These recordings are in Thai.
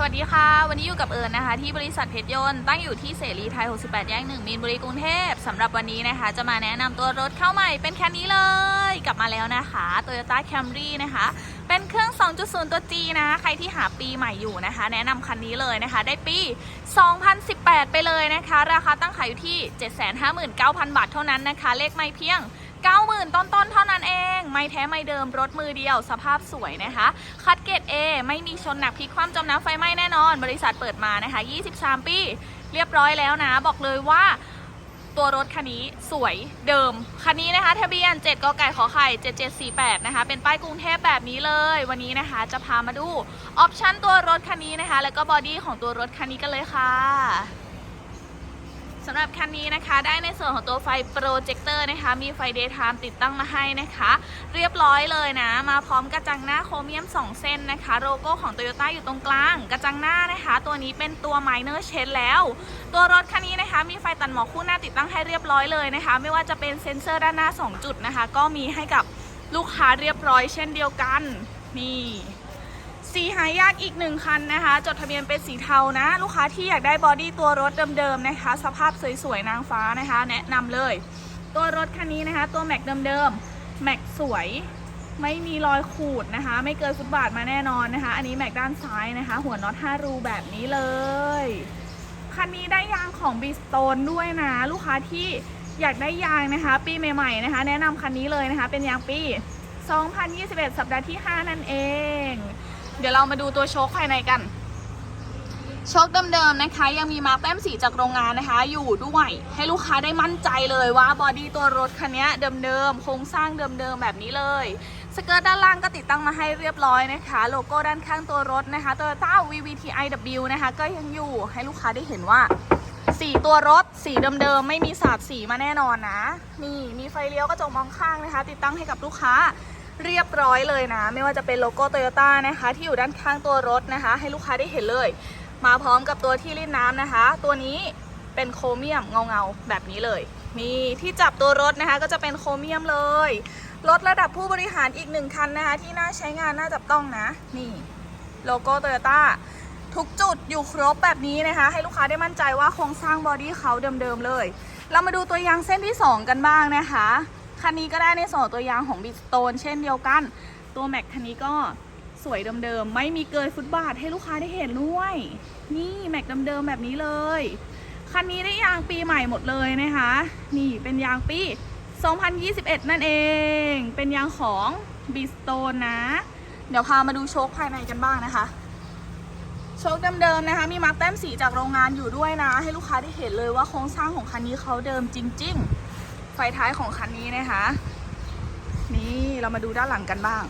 สวัสดีค่ะ วันนี้อยู่กับเอิญนะคะ ที่บริษัทเพชรยนต์ตั้งอยู่ที่เสรีไทย 68 แยกหนึ่งมีนบุรีกรุงเทพสำหรับวันนี้นะคะ จะมาแนะนำตัวรถเข้าใหม่เป็นคันนี้เลย กลับมาแล้วนะคะ Toyota Camry นะคะ เป็นเครื่อง 2.0 ตัว G นะ ใครที่หาปีใหม่อยู่นะคะ แนะนำคันนี้เลยนะคะ ได้ปี 2018 ไปเลยนะคะ ราคาตั้งขายอยู่ที่ 759,000 บาทเท่านั้นนะคะ เลขไม่เพียง 90,000 ต้นๆเท่านั้นเอง ไม่แท้ไม่เดิมรถมือเดียว สภาพสวยนะคะ คัดเกรด A ไม่มีชนหนักพลิกคว่ำจมน้ำไฟไหม้แน่นอน บริษัทเปิดมานะคะ 23 ปี เรียบร้อยแล้วนะ บอกเลยว่าตัวรถคันนี้สวยเดิม คันนี้นะคะทะเบียน 7กไก่ขอไข่ 7748 นะคะ เป็นป้ายกรุงเทพแบบนี้เลย วันนี้นะคะจะพามาดูออปชันตัวรถคันนี้นะคะ แล้วก็บอดี้ของตัวรถคันนี้กันเลยค่ะ สำหรับคันนี้นะคะ ได้ในส่วนของตัวไฟโปรเจคเตอร์นะคะ มีไฟ Daytime ติดตั้งมาให้นะคะ เรียบร้อยเลยนะ มาพร้อมกระจังหน้าโครเมียม 2 เส้นนะคะ โลโก้ของ Toyota อยู่ตรงกลาง กระจังหน้านะคะ ตัวนี้เป็นตัว Minor Shade แล้ว ตัวรถคันนี้นะคะ มีไฟตัดหมอกคู่หน้าติดตั้งให้เรียบร้อยเลยนะคะ ไม่ว่าจะเป็นเซ็นเซอร์ด้านหน้า 2 จุดนะคะ ก็มีให้กับลูกค้าเรียบร้อยเช่นเดียวกัน นี่ สีหายากอีกหนึ่งคันนะคะ จดทะเบียนเป็นสีเทานะ ลูกค้าที่อยากได้บอดี้ตัวรถเดิมๆนะคะ สภาพสวยๆนางฟ้านะคะ แนะนำเลย ตัวรถคันนี้นะคะ ตัวแม็กเดิมๆแม็กสวย ไม่มีรอยขูดนะคะ ไม่เกินฟุตบาทมาแน่นอนนะคะ อันนี้แม็กด้านซ้ายนะคะ หัวน็อต5รูแบบนี้เลยคันนี้ได้ยางของบิสโตนด้วยนะ ลูกค้าที่อยากได้ยางนะคะ ปีใหม่ๆนะคะ แนะนำคันนี้เลยนะคะ เป็นยางปี 2021 สัปดาห์ที่ 5 นั่นเอง เดี๋ยวเรามาดูตัวโชคภายในกัน โชคเดิมๆนะคะ ยังมีมาร์กแต้มสีจากโรงงานนะคะ อยู่ด้วยให้ลูกค้าได้มั่นใจเลยว่าบอดี้ตัวรถคันนี้เดิมๆโครงสร้างเดิมๆแบบนี้เลยสเกิร์ตด้านล่างก็ติดตั้งมาให้เรียบร้อยนะคะ โลโก้ด้านข้างตัวรถนะคะ Toyota VVTiW นะคะ ก็ยังอยู่ให้ลูกค้าได้เห็นว่าสีตัวรถสีเดิมๆไม่มีสาดสีมาแน่นอนนะ นี่มีไฟเลี้ยวกระจกมองข้างนะคะ ติดตั้งให้กับลูกค้า เรียบร้อยเลยนะ ไม่ว่าจะเป็นโลโก้โตโยต้านะคะ ที่อยู่ด้านข้างตัวรถนะคะ ให้ลูกค้าได้เห็นเลย มาพร้อมกับตัวที่รีดน้ำนะคะ ตัวนี้เป็นโครเมียมเงาๆแบบนี้เลยนี่ที่จับตัวรถนะคะก็จะเป็นโครเมียมเลยรถระดับผู้บริหารอีกหนึ่งคันนะคะ ที่น่าใช้งานน่าจับต้องนะ นี่โลโก้โตโยต้าทุกจุดอยู่ครบแบบนี้นะคะ ให้ลูกค้าได้มั่นใจว่าโครงสร้างบอดี้เขาเดิมๆเลย เรามาดูตัวยางเส้นที่ 2 กันบ้างนะคะ คันนี้ก็ได้ในส่วนตัวยางของบิสโตนเช่นเดียวกัน ตัวแม็กคันนี้ก็สวยเดิมๆ ไม่มีเกินฟุตบาทให้ลูกค้าได้เห็นด้วย นี่แม็กเดิมๆแบบนี้เลย คันนี้ได้ยางปีใหม่หมดเลยนะคะ นี่เป็นยางปี 2021 นั่นเอง เป็นยางของบิสโตนนะ เดี๋ยวพามาดูโชคภายในกันบ้างนะคะ โชคเดิมๆนะคะ มีมาร์กแต้มสีจากโรงงานอยู่ด้วยนะ ให้ลูกค้าได้เห็นเลยว่าโครงสร้างของคันนี้เขาเดิมจริง ๆ ไฟท้ายของคันนี้นะคะ นี่เรามาดูด้านหลังกันบ้าง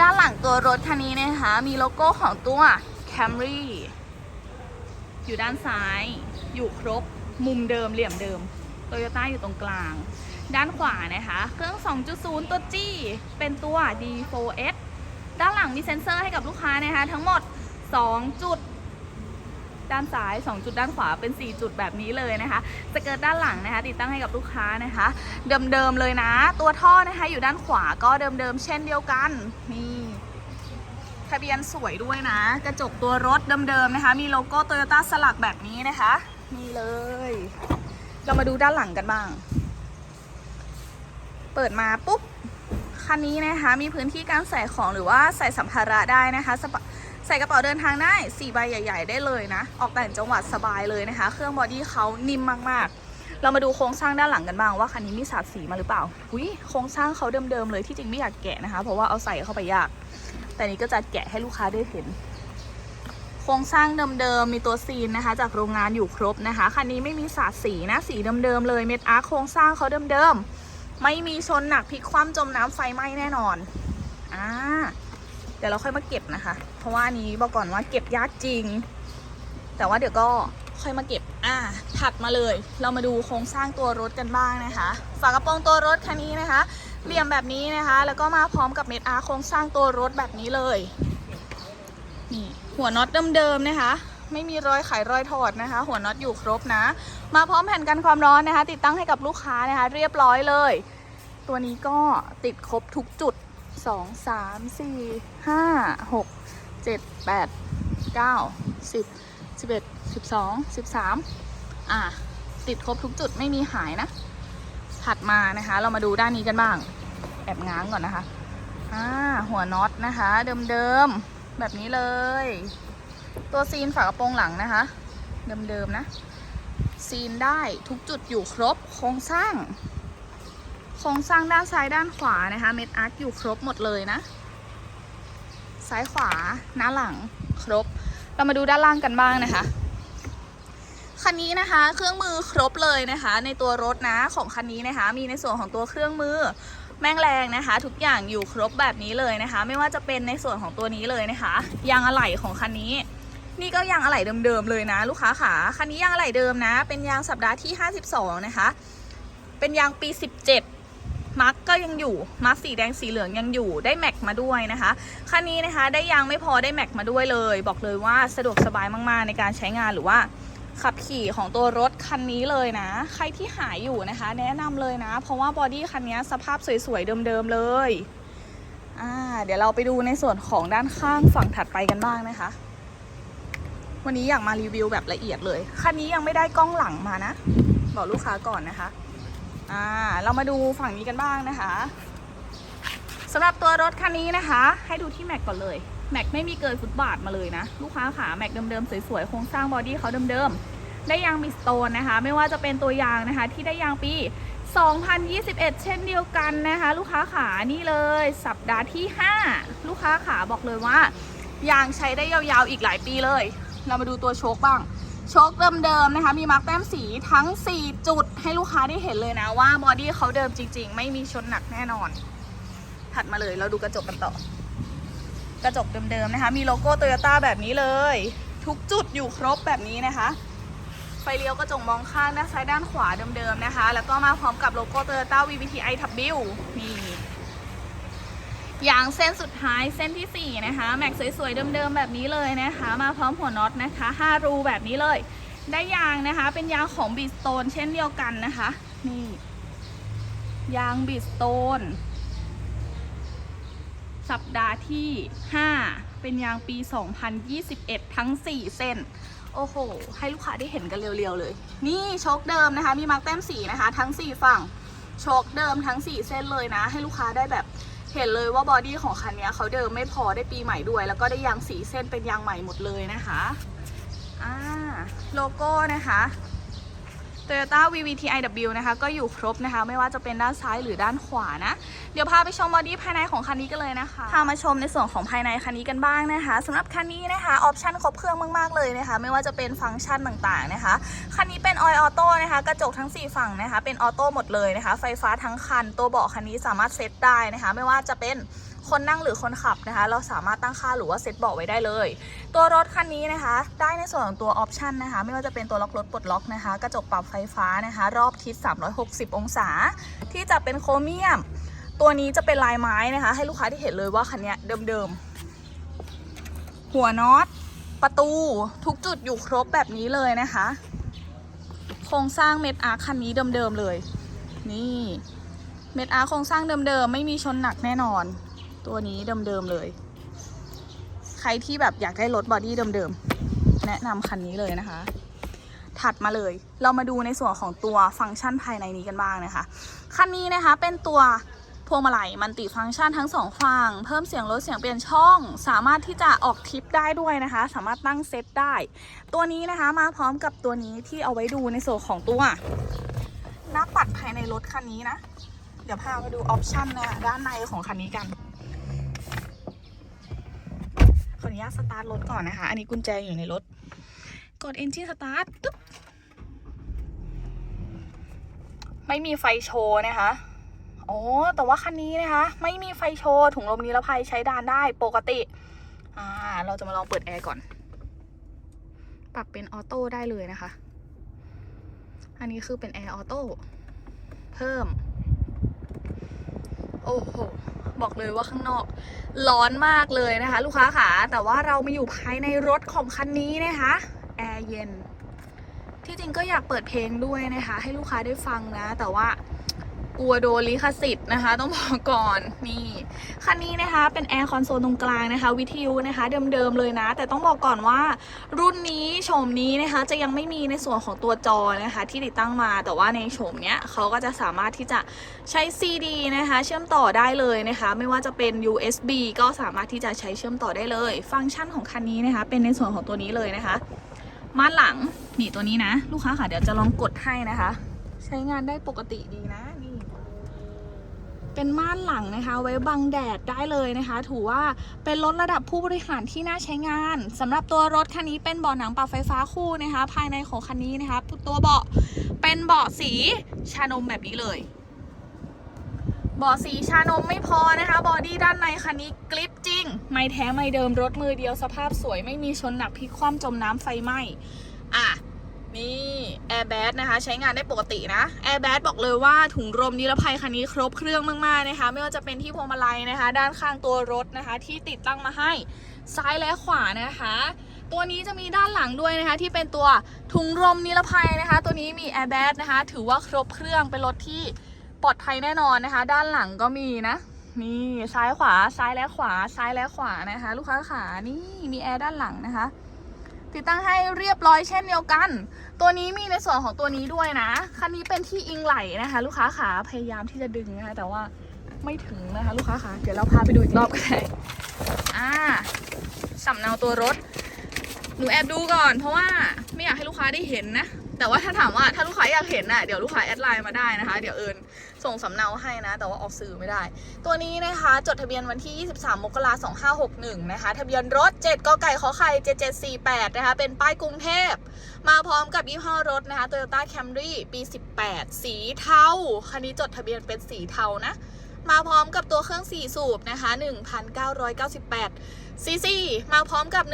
ด้านหลังตัวรถคันนี้นะคะ มีโลโก้ของตัว Camry อยู่ด้านซ้าย อยู่ครบ มุมเดิมเหลี่ยมเดิม โตโยต้าอยู่ตรงกลาง ด้านขวานะคะ เครื่อง 2.0 ตัว G เป็นตัว D4S ด้านหลังมีเซ็นเซอร์ให้กับลูกค้านะคะ ทั้งหมด 2 จุด ด้านซ้าย 2 จุดด้านขวาเป็น 4 จุดแบบนี้เลยนะคะสเกิร์ตด้านหลังนะคะ ติดตั้งให้กับลูกค้านะคะ เดิมๆเลยนะ ตัวท่อนะคะอยู่ด้านขวาก็เดิมๆเช่นเดียวกันนี่ทะเบียนสวยด้วยนะ กระจกตัวรถเดิมๆนะคะ มีโลโก้โตโยต้าสลักแบบนี้นะคะนี่เลย เรามาดูด้านหลังกันบ้าง เปิดมาปุ๊บคันนี้นะคะมีพื้นที่การใส่ของหรือว่าใส่สัมภาระได้นะคะสปะ ใส่กระเป๋าเดินทางได้4ใบใหญ่ ๆ ได้เลยนะ ออกแต่างจังหวัดสบายเลยนะคะ เครื่องบอดี้เขานิ่มมากๆ เรามาดูโครงสร้างด้านหลังกันบ้างว่าคันนี้มีสาดสีมาหรือเปล่าหุยโครงสร้างเขาเดิมๆเลยที่จริงไม่อยากแกะนะคะ เพราะว่าเอาใส่เข้าไปยาก แต่นี้ก็จะแกะให้ลูกค้าได้เห็น โครงสร้างเดิมๆมีตัวซีนนะคะ จากโรงงานอยู่ครบนะคะคันนี้ไม่มีสาดสีนะสีเดิมๆเลยเม็ดอาร์โครงสร้างเขาเดิมๆไม่มีชนหนักพลิกคว่ำจมน้ำไฟไหม้แน่นอนอ่า ดี๋ยวเราค่อยมาเก็บนะคะ เพราะว่านนี้บอกก่อนว่าเก็บยากจริง แต่ว่าเดี๋ยวก็ค่อยมาเก็บ อ่า ถัดมาเลย เรามาดูโครงสร้างตัวรถกันบ้างนะคะ ฝากระโปรงตัวรถคันนี้นะคะ เหลี่ยมแบบนี้นะคะ แล้วก็มาพร้อมกับเม็ดอาร์โครงสร้างตัวรถแบบนี้เลย นี่หัวน็อตเดิมๆนะคะ ไม่มีรอยไขรอยถอดนะคะ หัวน็อตอยู่ครบนะ มาพร้อมแผ่นกันความร้อนนะคะ ติดตั้งให้กับลูกค้านะคะ เรียบร้อยเลย ตัวนี้ก็ติดครบทุกจุด 2 3 4 5 6 7 8เจ็ดแปดเก้าสิบสิบเอ็ดสิบสองสิบสามอะติดครบทุกจุดไม่มีหายนะ ถัดมานะคะ เรามาดูด้านนี้กันบ้าง แอบง้างก่อนนะคะอ่าหัวน็อตนะคะ เดิมๆ แบบนี้เลย ตัวซีนฝากระโปรงหลังนะคะ เดิมๆนะ ซีนได้ทุกจุดอยู่ครบโครงสร้าง ครงสร้างด้านซ้ายด้านขวานะคะ เม็ดอาร์ตอยู่ครบหมดเลยนะ ซ้ายขวาหน้าหลังครบ เรามาดูด้านล่างกันบ้างนะคะคันนี้นะคะเครื่องมือครบเลยนะคะ ในตัวรถนะของคันนี้นะคะ มีในส่วนของตัวเครื่องมือแม่งแรงนะคะ ทุกอย่างอยู่ครบแบบนี้เลยนะคะ ไม่ว่าจะเป็นในส่วนของตัวนี้เลยนะคะยางอะไหล่ของคันนี้ นี่ก็ยางอะไหล่เดิมๆเลยนะ ลูกค้าขาคันนี้ยางอะไหล่เดิมนะ เป็นยางสัปดาห์ที่ 52 นะคะ เป็นยางปี 17 มาร์กก็ยังอยู่มาร์กสีแดงสีเหลืองยังอยู่ได้แม็กมาด้วยนะคะคันนี้นะคะได้ยางไม่พอได้แม็กมาด้วยเลย บอกเลยว่าสะดวกสบายมากๆในการใช้งานหรือว่าขับขี่ของตัวรถคันนี้เลยนะ ใครที่หายอยู่นะคะ แนะนำเลยนะ เพราะว่าบอดี้คันนี้สภาพสวยๆเดิมๆเลยอ่าเดี๋ยวเราไปดูในส่วนของด้านข้างฝั่งถัดไปกันบ้างนะคะ วันนี้อยากมารีวิวแบบละเอียดเลย คันนี้ยังไม่ได้กล้องหลังมานะ บอกลูกค้าก่อนนะคะ อ่าเรามาดูฝั่งนี้กันบ้างนะคะสำหรับตัวรถคันนี้นะคะ ให้ดูที่แม็กก่อนเลยแม็กไม่มีเกินฟุตบาทมาเลยนะ ลูกค้าขาแม็กเดิมๆสวยๆโครงสร้างบอดี้เขาเดิมๆได้ยางมิสโตนนะคะ ไม่ว่าจะเป็นตัวยางนะคะ ที่ได้ยางปี 2021 เช่นเดียวกันนะคะ ลูกค้าขานี่เลย สัปดาห์ที่ 5 ลูกค้าขาบอกเลยว่า ยางใช้ได้ยาวๆอีกหลายปีเลย เรามาดูตัวโชคบ้าง โชคเดิมๆนะคะ มีมาร์กแต้มสีทั้ง 4 จุดให้ลูกค้าได้เห็นเลยนะว่าบอดี้เขาเดิมจริง ๆ ไม่มีชนหนักแน่นอน ถัดมาเลยเราดูกระจกกันต่อ กระจกเดิมๆนะคะ มีโลโก้โตโยต้าแบบนี้เลย ทุกจุดอยู่ครบแบบนี้นะคะ ไฟเลี้ยวกระจกมองข้างด้านซ้ายด้านขวาเดิมๆนะคะ แล้วก็มาพร้อมกับโลโก้โตโยต้า VVTi ทับบิวนี่ ยางเส้นสุดท้ายเส้นทีสี่ 4 นะคะ แม็กสวยๆเดิมๆแบบนี้เลยนะคะ มาพร้อมหัวน็อตนะคะ 5 รูแบบนี้เลย ได้ยางนะคะ เป็นยางของบีสโตนเช่นเดียวกันนะคะ นี่ ยางบีสโตนสัปดาห์ที่ 5 เป็นยางปี 2021 ทั้ง 4 เส้น โอ้โห ให้ลูกค้าได้เห็นกันเร็วๆเลย นี่โชคเดิมนะคะ มีมาร์กแต้มสีนะคะ ทั้ง 4 ฝั่งโชคเดิมทั้ง 4 เส้นเลยนะ ให้ลูกค้าได้แบบ เห็นเลยว่าบอดี้ของคันนี้เขาเดิมไม่พอได้ปีใหม่ด้วย แล้วก็ได้ยางสีเส้นเป็นยางใหม่หมดเลยนะคะอ่าโลโก้นะคะ Toyota VVTiW นะคะ ก็อยู่ครบนะคะ ไม่ว่าจะเป็นด้านซ้ายหรือด้านขวานะ เดี๋ยวพาไปชมบอดี้ภายในของคันนี้กันเลยนะคะ พามาชมในส่วนของภายในคันนี้กันบ้างนะคะสำหรับคันนี้นะคะออปชั่นครบเครื่องมากๆเลยนะคะ ไม่ว่าจะเป็นฟังก์ชันต่างๆนะคะ คันนี้เป็นออยออโต้นะคะ กระจกทั้ง 4 ฝั่งนะคะ เป็นออโต้หมดเลยนะคะ ไฟฟ้าทั้งคัน ตัวเบาะคันนี้สามารถเซตได้นะคะ ไม่ว่าจะเป็น คนนั่งหรือคนขับนะคะ เราสามารถตั้งค่าหรือว่าเซตเบาะไว้ได้เลย ตัวรถคันนี้นะคะ ได้ในส่วนของตัวออปชันนะคะ ไม่ว่าจะเป็นตัวล็อกรถปลดล็อกนะคะ กระจกปรับไฟฟ้านะคะ รอบทิศ 360 องศา ที่จะเป็นโครเมียม ตัวนี้จะเป็นลายไม้นะคะ ให้ลูกค้าที่เห็นเลยว่าคันนี้เดิมๆ หัวน็อตประตูทุกจุดอยู่ครบแบบนี้เลยนะคะ โครงสร้างเม็ดอาร์คันนี้เดิมๆเลย นี่เม็ดอาร์โครงสร้างเดิมๆ ไม่มีชนหนักแน่นอน ตัวนี้เดิมๆเลย ใครที่แบบอยากได้รถบอดี้เดิมๆแนะนำคันนี้เลยนะคะ ถัดมาเลย เรามาดูในส่วนของตัวฟังก์ชันภายในนี้กันบ้างนะคะ คันนี้นะคะเป็นตัวพวงมาลัยมันติฟังก์ชันทั้งสองฝั่งเพิ่มเสียงลดเสียงเปลี่ยนช่อง สามารถที่จะออกทริปได้ด้วยนะคะ สามารถตั้งเซตได้ ตัวนี้นะคะมาพร้อมกับตัวนี้ที่เอาไว้ดูในส่วนของตัวหน้าปัดภายในรถคันนี้นะ เดี๋ยวพามาดูออปชันนะด้านในของคันนี้กัน ออนุญาตสตาร์ทรถก่อนนะคะ อันนี้กุญแจอยู่ในรถ กด Engine Start ตึ๊บ ไม่มีไฟโชว์นะคะอ๋อแต่ว่าคันนี้นะคะ ไม่มีไฟโชว์ถุงลมนิรภัยใช้ดานได้ปกติ อ่า เราจะมาลองเปิดแอร์ก่อน ปรับเป็นออโต้ได้เลยนะคะ อันนี้คือเป็นแอร์ออโต้เพิ่ม โอ้โห บอกเลยว่าข้างนอกร้อนมากเลยนะคะ ลูกค้าค่ะ แต่ว่าเรามาอยู่ภายในรถของคันนี้นะคะแอร์เย็น ที่จริงก็อยากเปิดเพลงด้วยนะคะ ให้ลูกค้าได้ฟังนะ แต่ว่า กลัวโดนลิขสิทธิ์นะคะ ต้องบอกก่อนนี่คันนี้นะคะเป็นแอร์คอนโซลตรงกลางนะคะ วิทยุนะคะเดิมๆเลยนะ แต่ต้องบอกก่อนว่ารุ่นนี้โฉมนี้นะคะจะยังไม่มีในส่วนของตัวจอนะคะ ที่ติดตั้งมาแต่ว่าในโฉมเนี้ยเขาก็จะสามารถที่จะใช้ CD นะคะ เชื่อมต่อได้เลยนะคะ ไม่ว่าจะเป็น USB ก็สามารถที่จะใช้เชื่อมต่อได้เลย ฟังก์ชันของคันนี้นะคะ เป็นในส่วนของตัวนี้เลยนะคะม่านหลังนี่ตัวนี้นะ ลูกค้าค่ะเดี๋ยวจะลองกดให้นะคะ ใช้งานได้ปกติดีนะนี่เป็นม่านหลังนะคะ ไว้บังแดดได้เลยนะคะ ถือว่าเป็นรถระดับผู้บริหารที่น่าใช้งานสำหรับตัวรถคันนี้เป็นเบาะหนังปรับไฟฟ้าคู่นะคะ ภายในของคันนี้นะคะ ตัวเบาะเป็นเบาะสีชานมแบบนี้เลยเบาะสีชานมไม่พอนะคะบอดี้ด้านในคันนี้กริปจริง ไม่แท้ไม่เดิมรถมือเดียวสภาพสวยไม่มีชนหนักพลิกคว่ำจมน้ำไฟไหม้อะ นี่แอร์แบนะคะใช้งานได้ปกตินะแอร์แบบอกเลยว่าถุงลมนิรภัยคันนี้ครบเครื่องมากๆนะคะ ไม่ว่าจะเป็นที่พวงมาลัยนะคะ ด้านข้างตัวรถนะคะ ที่ติดตั้งมาให้ซ้ายและขวานะคะ ตัวนี้จะมีด้านหลังด้วยนะคะ ที่เป็นตัวถุงลมนิรภัยนะคะ ตัวนี้มีแอร์แบนะคะ ถือว่าครบเครื่องเป็นรถที่ปลอดภัยแน่นอนนะคะ ด้านหลังก็มีนะนี่ซ้ายขวาซ้ายและขวาซ้ายและขวานะคะ ลูกค้าขานี่มีแอร์ด้านหลังนะคะ ติดตั้งให้เรียบร้อยเช่นเดียวกัน ตัวนี้มีในส่วนของตัวนี้ด้วยนะ คันนี้เป็นที่อิงไหลนะคะ ลูกค้าขาพยายามที่จะดึงนะคะแต่ว่าไม่ถึงนะคะ ลูกค้าขาเดี๋ยวเราพาไปดูอีกรอบก็ได้อ่าสำเนาตัวรถ หนูแอบดูก่อน เพราะว่าไม่อยากให้ลูกค้าได้เห็นนะ แต่ว่าถ้าถามว่าถ้าลูกค้าอยากเห็นน่ะเดี๋ยวลูกค้าแอดไลน์มาได้นะคะ เดี๋ยวเอิญ ส่งสำเนาให้นะ แต่ว่าออกสื่อไม่ได้ ตัวนี้นะคะ จดทะเบียนวันที่ 23 มกราคม 2561 นะคะ ทะเบียนรถ 7กไก่ขอไข่ 7748 นะคะ เป็นป้ายกรุงเทพ มาพร้อมกับยี่ห้อรถนะคะ Toyota Camry ปี 18 สีเทา คันนี้จดทะเบียนเป็นสีเทานะ มาพร้อมกับตัวเครื่อง 4 สูบนะคะ 1,998ซีซีมาพร้อมกับ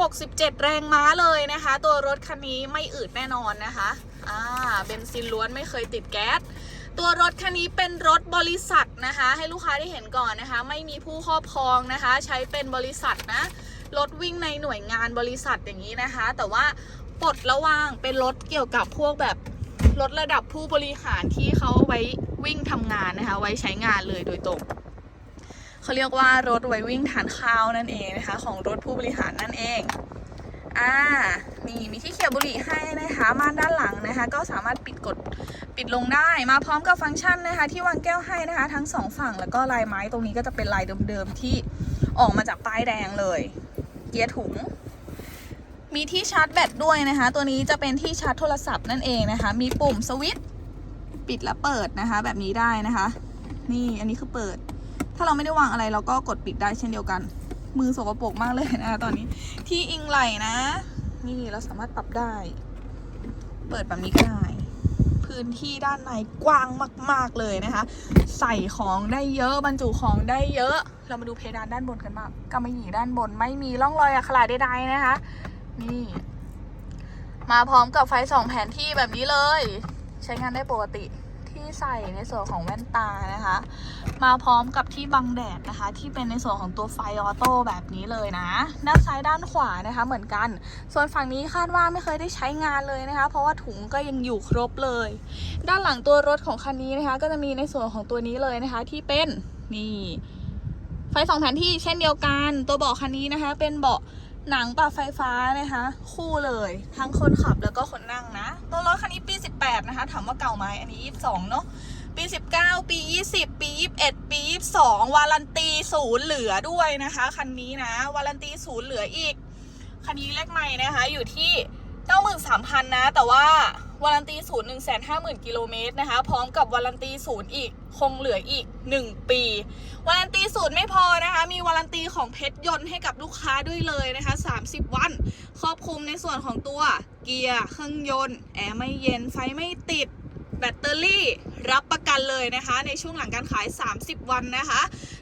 167 แรงม้าเลยนะคะ ตัวรถคันนี้ไม่อืดแน่นอนนะคะอ่าเบนซินล้วนไม่เคยติดแก๊ส ตัวรถคันนี้เป็นรถบริษัทนะคะ ให้ลูกค้าได้เห็นก่อนนะคะ ไม่มีผู้ครอบครองนะคะ ใช้เป็นบริษัทนะรถวิ่งในหน่วยงานบริษัทอย่างนี้นะคะ แต่ว่าปลดระวางเป็นรถเกี่ยวกับพวกแบบรถระดับผู้บริหารที่เขาไว้วิ่งทำงานนะคะ ไว้ใช้งานเลยโดยตรงเขาเรียกว่ารถไว้วิ่งทานข้าวนั่นเองนะคะ ของรถผู้บริหารนั่นเอง อ่านี่มีที่เขียบุหรี่ให้นะคะม่านด้านหลังนะคะ ก็สามารถปิดกดปิดลงได้มาพร้อมกับฟังก์ชันนะคะ ที่วางแก้วให้นะคะ ทั้งสองฝั่งแล้วก็ลายไม้ตรงนี้ก็จะเป็นลายเดิมๆที่ออกมาจากป้ายแดงเลย เกียร์ถุง มีที่ชาร์จแบตด้วยนะคะ ตัวนี้จะเป็นที่ชาร์จโทรศัพท์นั่นเองนะคะ มีปุ่มสวิตช์ปิดและเปิดนะคะ แบบนี้ได้นะคะ นี่อันนี้คือเปิด ถ้าเราไม่ได้วางอะไรเราก็กดปิดได้เช่นเดียวกัน มือสกปรกมากเลยนะคะตอนนี้ที่อิงไหลนะ นี่เราสามารถปรับได้ เปิดแบบนี้ก็ได้พื้นที่ด้านในกว้างมาก ๆ เลยนะคะ ใส่ของได้เยอะบรรจุของได้เยอะ เรามาดูเพดานด้านบนกันบ้างกำมะหยี่ด้านบนไม่มีร่องรอยอักขระใดๆนะคะ นี่ มาพร้อมกับไฟสองแผนที่แบบนี้เลย ใช้งานได้ปกติ ใส่ในส่วนของแว่นตานะคะ มาพร้อมกับที่บังแดดนะคะ ที่เป็นในส่วนของตัวไฟออโต้แบบนี้เลยนะด้านซ้ายด้านขวานะคะเหมือนกัน ส่วนฝั่งนี้คาดว่าไม่เคยได้ใช้งานเลยนะคะ เพราะว่าถุงก็ยังอยู่ครบเลย ด้านหลังตัวรถของคันนี้นะคะ ก็จะมีในส่วนของตัวนี้เลยนะคะ ที่เป็นนี่ไฟสองแผนที่เช่นเดียวกัน ตัวเบาะคันนี้นะคะ เป็นเบาะ หนังปรับไฟฟ้านะคะ คู่เลยทั้งคนขับแล้วก็คนนั่งนะตัวรถคันนี้ปี 18 นะคะถามว่าเก่าไหมอันนี้ 22 เนาะปี 19 ปี 20 ปี 21 ปี 22 วารันตีศูนย์เหลือด้วยนะคะคันนี้นะ วารันตีศูนย์เหลืออีก คันนี้เลขใหม่นะคะอยู่ที่ 93,000 นะ แต่ว่าวารันตีศูนย์150,000กิโลเมตรนะคะ พร้อมกับวารันตีศูนย์อีก คงเหลืออีก 1 ปี วารันตีศูนย์ไม่พอ ของเพชรยนต์ให้กับลูกค้าด้วยเลยนะคะ 30 วัน ครอบคลุมในส่วนของตัวเกียร์เครื่องยนต์แอร์ไม่เย็นไฟไม่ติดแบตเตอรี่รับประกันเลยนะคะ ในช่วงหลังการขาย 30 วันนะคะ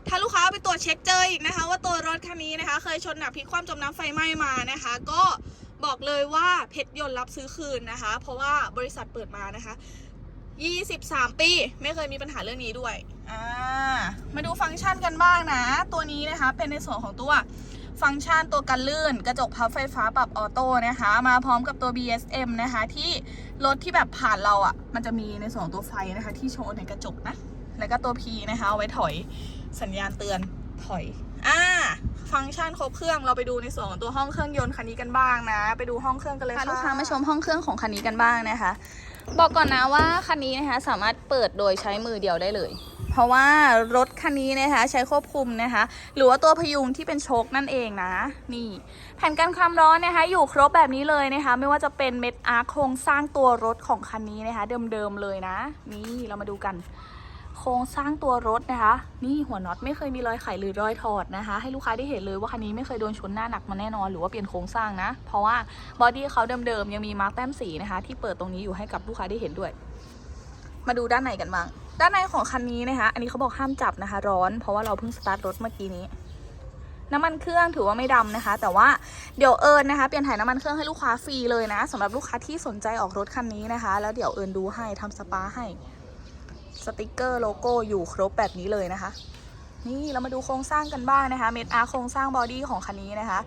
ถ้าลูกค้าไปตรวจเช็คเจออีกนะคะ ว่าตัวรถคันนี้นะคะ เคยชนหนักพลิกคว่ำจมน้ำไฟไหม้มานะคะ ก็บอกเลยว่าเพชรยนต์รับซื้อคืนนะคะ เพราะว่าบริษัทเปิดมานะคะ 23 ปี ไม่เคยมีปัญหาเรื่องนี้ด้วยอ่ามาดูฟังก์ชันกันบ้างนะ ตัวนี้นะคะเป็นในส่วนของตัวฟังก์ชันตัวกันลื่น กระจกพับไฟฟ้าปรับออโต้นะคะ มาพร้อมกับตัว BSM นะคะ ที่รถที่แบบผ่านเราอะ่ะ มันจะมีในส่วนของตัวไฟนะคะ ที่โชว์ในกระจกนะ แล้วก็ตัว P นะคะเอาไว้ถอยสัญญาณเตือนถอยอ่าฟังก์ชันครบเครื่องเราไปดูในส่วนของตัวห้องเครื่องยนต์คันนี้กันบ้างนะ ไปดูห้องเครื่องกันเลยค่ะลูกค้ามาชมห้องเครื่องของคันนี้กันบ้างนะคะ บอกก่อนนะว่าคันนี้นะคะสามารถเปิดโดยใช้มือเดียวได้เลย เพราะว่ารถคันนี้นะคะใช้ควบคุมนะคะ หรือว่าตัวพยุงที่เป็นโชคนั่นเองนะ นี่แผ่นกันความร้อนนะคะ อยู่ครบแบบนี้เลยนะคะ ไม่ว่าจะเป็นเม็ดอาร์โครงสร้างตัวรถของคันนี้นะคะ เดิมๆเลยนะ นี่เรามาดูกัน โครงสร้างตัวรถนะคะ นี่หัวน็อตไม่เคยมีรอยไขหรือรอยถอดนะคะ ให้ลูกค้าได้เห็นเลยว่าคันนี้ไม่เคยโดนชนหน้าหนักมาแน่นอนหรือว่าเปลี่ยนโครงสร้างนะ เพราะว่าบอดี้เขาเดิมๆยังมีมาร์กแต้มสีนะคะ ที่เปิดตรงนี้อยู่ให้กับลูกค้าได้เห็นด้วย มาดูด้านในกันบ้างด้านในของคันนี้นะคะ อันนี้เขาบอกห้ามจับนะคะ ร้อน เพราะว่าเราเพิ่งสตาร์ทรถเมื่อกี้นี้น้ำมันเครื่องถือว่าไม่ดำนะคะ แต่ว่าเดี๋ยวเอิญนะคะ เปลี่ยนถ่ายน้ำมันเครื่องให้ลูกค้าฟรีเลยนะสำหรับลูกค้าที่สนใจออกรถคันนี้นะคะ แล้วเดี๋ยวเอิญดูให้ทำสปาให้ สติกเกอร์โลโก้อยู่ครบแบบนี้เลยนะคะ นี่เรามาดูโครงสร้างกันบ้างนะคะเมดอาร์โครงสร้างบอดี้ของคันนี้นะคะ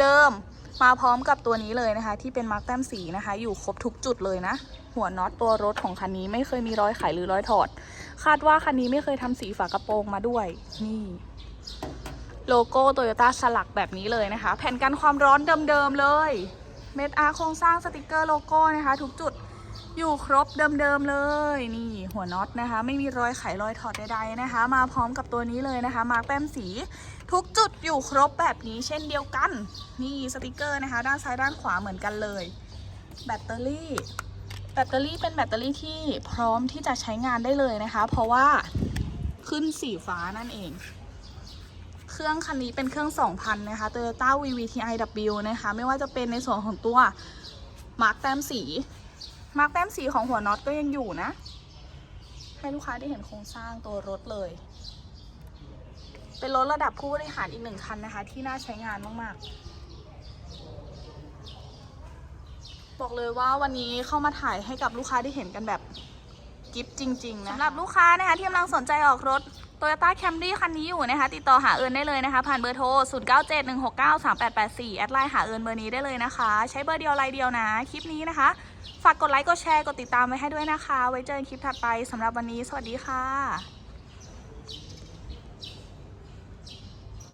เดิมๆมาพร้อมกับตัวนี้เลยนะคะ ที่เป็นมาร์กแต้มสีนะคะ อยู่ครบทุกจุดเลยนะ หัวน็อตตัวรถของคันนี้ไม่เคยมีรอยไขหรือรอยถอด คาดว่าคันนี้ไม่เคยทำสีฝากระโปรงมาด้วย นี่โลโก้โตโยต้าสลักแบบนี้เลยนะคะ แผ่นกันความร้อนเดิมๆเลย เม็ดอาร์โครงสร้างสติกเกอร์โลโก้นะคะ ทุกจุด อยู่ครบเดิมๆเลยนี่หัวน็อตนะคะ ไม่มีรอยไขรอยถอดใดๆนะคะ มาพร้อมกับตัวนี้เลยนะคะ มาร์กแต้มสี ทุกจุดอยู่ครบแบบนี้เช่นเดียวกัน นี่สติกเกอร์นะคะ ด้านซ้ายด้านขวาเหมือนกันเลย แบตเตอรี่ แบตเตอรี่เป็นแบตเตอรี่ที่พร้อมที่จะใช้งานได้เลยนะคะ เพราะว่าขึ้นสีฟ้านั่นเอง เครื่องคันนี้เป็นเครื่อง 2,000 นะคะ Toyota VVTiW นะคะ ไม่ว่าจะเป็นในส่วนของตัวมาร์กแต้มสี มาร์กแต้มสีของหัวน็อตก็ยังอยู่นะ ให้ลูกค้าได้เห็นโครงสร้างตัวรถเลย เป็นรถระดับผู้บริหารอีกหนึ่งคันนะคะ ที่น่าใช้งานมากๆ บอกเลยว่าวันนี้เข้ามาถ่ายให้กับลูกค้าได้เห็นกันแบบกิฟต์จริง ๆ นะสำหรับลูกค้านะคะที่กำลังสนใจออกรถ Toyota Camry คันนี้อยู่นะคะ ติดต่อหาเอิญได้เลยนะคะ ผ่านเบอร์โทร 0971693884 แอดไลน์หาเอิญเบอร์นี้ได้เลยนะคะ ใช้เบอร์เดียวไลน์เดียวนะ คลิปนี้นะคะ ฝากกดไลค์ กดแชร์ กดติดตามไว้ให้ด้วยนะคะ ไว้เจอกันคลิปถัดไปสำหรับวันนี้ สวัสดีค่ะ